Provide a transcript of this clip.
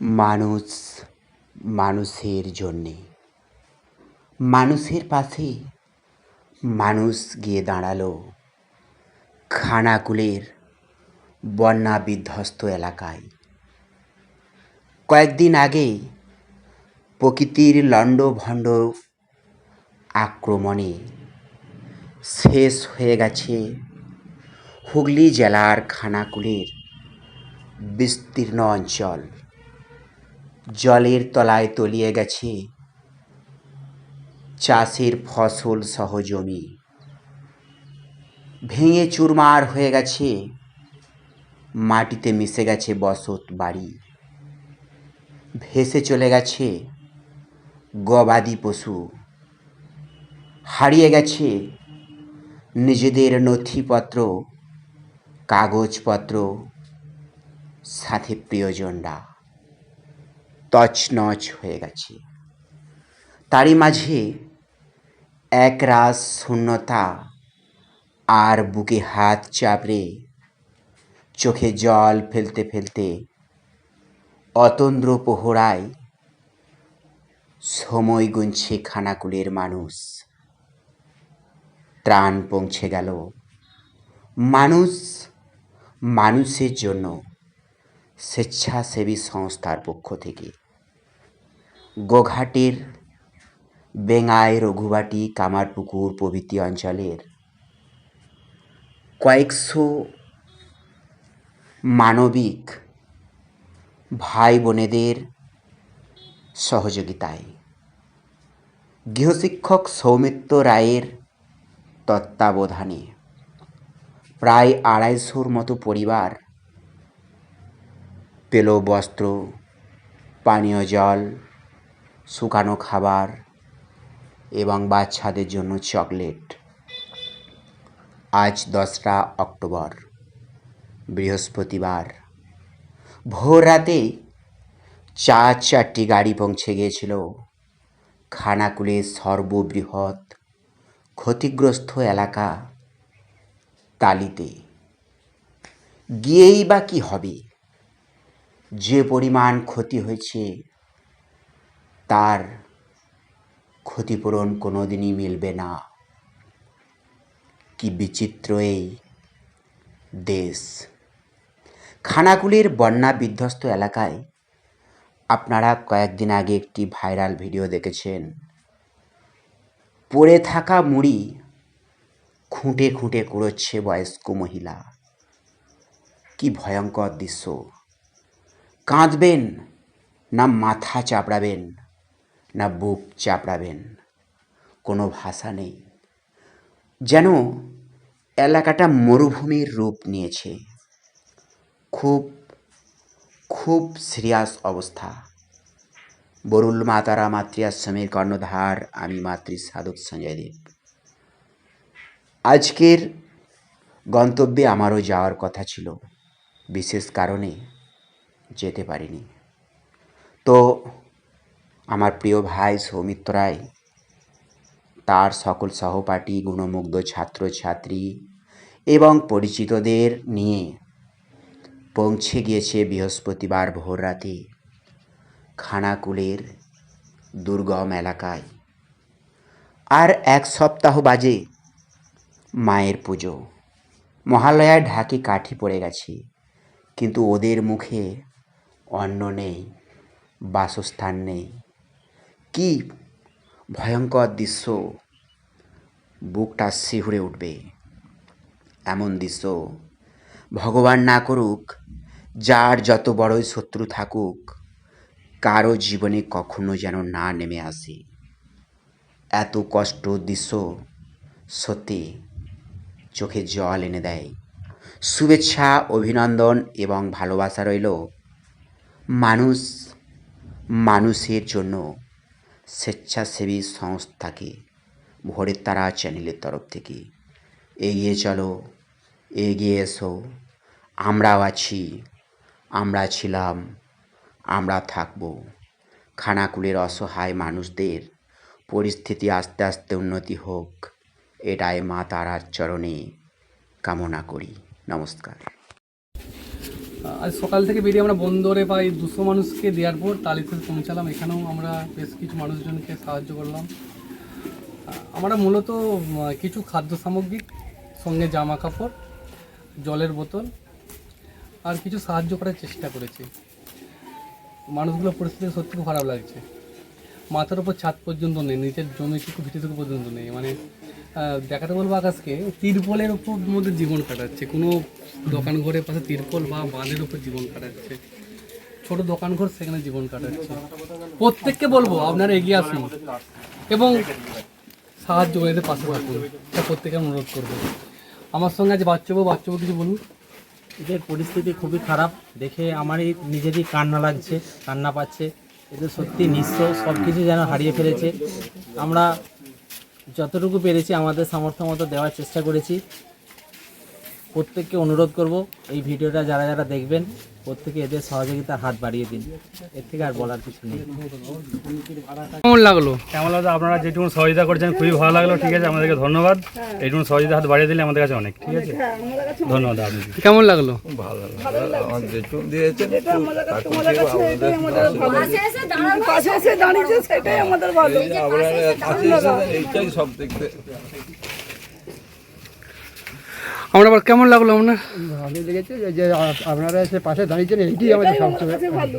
মানুষ মানুষের জন্যে। মানুষের পাশে মানুষ গিয়ে দাঁড়াল। খানাকুলের বন্যা বিধ্বস্ত এলাকায়। কয়েকদিন আগে প্রকৃতির লণ্ডভণ্ড আক্রমণে শেষ হয়ে গেছে হুগলি জেলার খানাকুলের বিস্তীর্ণ অঞ্চল। জলের তলায় তলিয়ে গেছে। চাষের ফসল সহ জমি ভেঙে চুরমার হয়ে গেছে। মাটিতে মিশে গেছে বসত বাড়ি। ভেসে চলে গেছে গবাদি পশু। হারিয়ে গেছে নিজেদের নথিপত্র, কাগজপত্র, সাথে প্রিয়জনরা। তছনছ হয়ে গেছে। তারই মাঝে এক একরাশ শূন্যতা আর বুকে হাত চাপড়ে চোখে জল ফেলতে ফেলতে অতন্দ্র পোহরায় সময় গুনছে খানাকুলের মানুষ। ত্রাণ পৌঁছে গেল। মানুষ মানুষের জন্য স্বেচ্ছাসেবী সংস্থার পক্ষ থেকে। গোঘাটের বেঙ্গাই রঘুবাটি কামারপুকুর প্রভৃতি অঞ্চলের কয়েকশো মানবিক ভাই বোনেদের সহযোগিতায় গৃহশিক্ষক সৌমিত্র রায়ের তত্ত্বাবধানে প্রায় আড়াইশোর মতো পরিবার পেল বস্ত্র, পানীয় জল শুকানো খাবার এবং বাচ্চাদের জন্য চকলেট। আজ দশরা অক্টোবর, বৃহস্পতিবার। ভোর রাতে চার চারটি গাড়ি পৌঁছে গিয়েছিল। খানাকুলের সর্ববৃহৎ, ক্ষতিগ্রস্ত এলাকা তালিতে। গিয়েই বা কী হবে? যে পরিমাণ ক্ষতি হয়েছে তার ক্ষতিপূরণ কোনো দিনই মিলবে না। কি বিচিত্র এই দেশ। খানাকুলের বন্যা বিধ্বস্ত এলাকায় আপনারা কয়েকদিন আগে একটি ভাইরাল ভিডিও দেখেছেন। পড়ে থাকা মুড়ি খুঁটে খুঁটে কুড়োচ্ছে বয়স্ক মহিলা। কি ভয়ঙ্কর দৃশ্য। কাঁদবেন না, মাথা চাপড়াবেন। না বুক চাপড়াবেন। কোনো ভাষা নেই। যেন এলাকাটা মরুভূমির রূপ নিয়েছে। খুব খুব সিরিয়াস অবস্থা। বরুল মাতারা মাতৃ আশ্রমের কর্ণধার, আমি মাতৃ সাধক সঞ্জয় দেব। আজকের গন্তব্যে আমারও যাওয়ার কথা ছিল। বিশেষ কারণে যেতে পারিনি। তো আমার প্রিয় ভাই সৌমিত্র রায়, তার সকল সহপাঠী, গুণমুগ্ধ ছাত্রছাত্রী এবং পরিচিতদের নিয়ে পৌঁছে গিয়েছে বৃহস্পতিবার ভোর রাতে খানাকুলের দুর্গম এলাকায়। আর এক সপ্তাহ বাজে মায়ের পুজো। মহালয়ায় ঢাকে কাঠি পড়ে গেছে, কিন্তু ওদের মুখে অন্ন নেই, বাসস্থান নেই। কি ভয়ঙ্কর দৃশ্য বুকটা শিহুরে উঠবে। এমন দৃশ্য ভগবান না করুক, যার যত বড়ই শত্রু থাকুক, কারও জীবনে কখনো যেন না নেমে আসে। এত কষ্ট দৃশ্য সত্যি চোখে জল এনে দেয়। শুভেচ্ছা, অভিনন্দন এবং ভালোবাসা রইল মানুষ, মানুষের জন্য। স্বেচ্ছাসেবী সংস্থাকে, ভোরের তারা চ্যানেলের তরফ থেকে। এগিয়ে চলো, এগিয়ে এসো। আমরাও আছি, আমরা ছিলাম, আমরা থাকব। খানাকুলের অসহায় মানুষদের পরিস্থিতি আস্তে আস্তে উন্নতি হোক, এটাই মা তারার চরণে কামনা করি। নমস্কার। আজ সকাল থেকে বেরিয়ে আমরা বন্দরে প্রায় দুশো মানুষকে দেওয়ার পর তালিতে পৌঁছালাম। এখানেও আমরা বেশ কিছু মানুষজনকে সাহায্য করলাম। আমরা মূলত কিছু খাদ্য সামগ্রী, সঙ্গে জামা কাপড়, জলের বোতল, আর কিছু সাহায্য করার চেষ্টা করেছি। মানুষগুলো পরিস্থিতি সত্যি খুব খারাপ লাগছে। মাথার উপর ছাদ পর্যন্ত নেই, নিচের জমিটুকু ভিটেটুকু পর্যন্ত নেই। মানে দেখাতে বলব আকাশকে, তিরপলের উপর মধ্যে জীবন কাটাচ্ছে। কোনো দোকান ঘরের পাশে তিরপল বা বাঁধের উপর জীবন কাটাচ্ছে। ছোট দোকান ঘর সেখানে জীবন কাটাচ্ছে। প্রত্যেককে বলব, আপনারা এগিয়ে আসুন। এবং সাহায্য করে পাশে থাকুন। এটা প্রত্যেকে অনুরোধ করব। আমার সঙ্গে আজ বাচ্চাবু বাচ্চাবু কিছু বলুন। এদের পরিস্থিতি খুবই খারাপ, দেখে আমারই নিজেরই কান্না লাগছে, কান্না পাচ্ছে। এদের সত্যি নিঃস্ব সব কিছু যেন হারিয়ে ফেলেছে। আমরা যতটুকু পেরেছি আমাদের সামর্থ্য মতো দেওয়ার চেষ্টা করেছি। প্রত্যেককে অনুরোধ করব এই ভিডিওটা যারা যারা দেখবেন প্রত্যেকে এদের সহযোগিতার হাত বাড়িয়ে দিন। এর থেকে আর বলার কিছু নেই। কেমন লাগল? কেমন লাগল? আপনারা যেটুকু সহযোগিতা করছেন খুবই ভালো লাগল। ঠিক আছে আমাদেরকে ধন্যবাদ। এইটুকু সহযোগিতা হাত বাড়িয়ে দিলে আমাদের কাছে অনেক ঠিক আছে? ধন্যবাদ আপনি কেমন লাগল? আমার যেটুকু দিয়েছেন পাশে এসে দাঁড়িয়েছে সেটাই আমাদের ভালো। এইটাই সব দেখতে। আমরা আবার কেমন লাগল আপনার? ভালো লেগেছে যে- যে আপনারা এসে পাশে দাঁড়িয়েছেন এইটি আমাদের সবচেয়ে ভালো।